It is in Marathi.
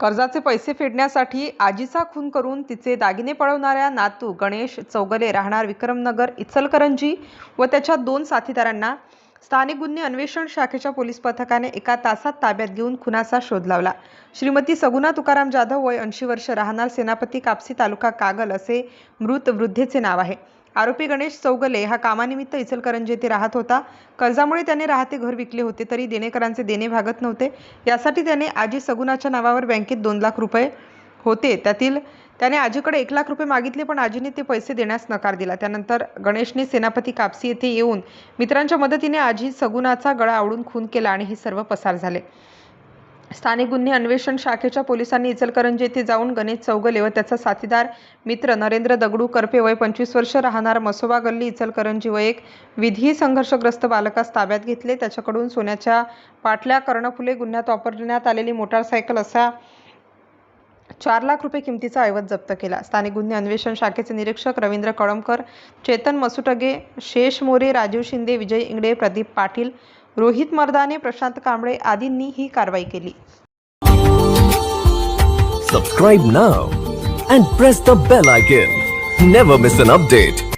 कर्जाचे पैसे फेडण्यासाठी आजीचा खून करून तिचे दागिने पळवणाऱ्या नातू गणेश चौगले राहणार विक्रमनगर इचलकरंजी व त्याच्या दोन साथीदारांना स्थानिक गुन्हे अन्वेषण शाखेच्या पोलीस पथकाने एका तासात ताब्यात घेऊन खुनाचा शोध लावला. श्रीमती सगुना तुकाराम जाधव वय ऐंशी वर्ष राहणार सेनापती कापसी तालुका कागल असे मृत वृद्धेचे नाव आहे. आरोपी गणेश चौगले हा कामानिमित्त इचलकरंजी येथे राहत होता. कर्जामुळे त्याने राहते घर विकले होते तरी देणेकरांचे देणे भागत नव्हते. यासाठी त्याने आजी सगुणाच्या नावावर बँकेत दोन लाख रुपये होते. त्यातील त्याने आजीकडे एक लाख रुपये मागितले पण आजीने ते पैसे देण्यास नकार दिला. त्यानंतर गणेशने सेनापती कापसी येथे येऊन मित्रांच्या मदतीने आजी सगुणाचा गळा आवडून खून केला आणि हे सर्व पसार झाले. स्थानिक गुन्हे अन्वेषण शाखेच्या पोलिसांनी इचलकरंजी येथे जाऊन गणेश चौगले व त्याचा साथीदार मित्र नरेंद्र दगडू करपे वय पंचवीस वर्ष राहणार मसोबा गल्ली इचलकरंजी व एक विधी संघर्षग्रस्त बालकास ताब्यात घेतले. त्याच्याकडून सोन्याच्या पाटल्या कर्णफुले गुन्ह्यात वापरण्यात आलेली मोटारसायकल असा चार लाख रुपये किमतीचा ऐवज जप्त केला. स्थानिक गुन्हे अन्वेषण शाखेचे निरीक्षक रवींद्र कळमकर चेतन मसुटगे शेष मोरे राजीव शिंदे विजय इंगडे प्रदीप पाटील रोहित मर्दाने प्रशांत कांबळे आदींनी ही कारवाई केली. सबस्क्राईब ना and press the bell icon never miss an update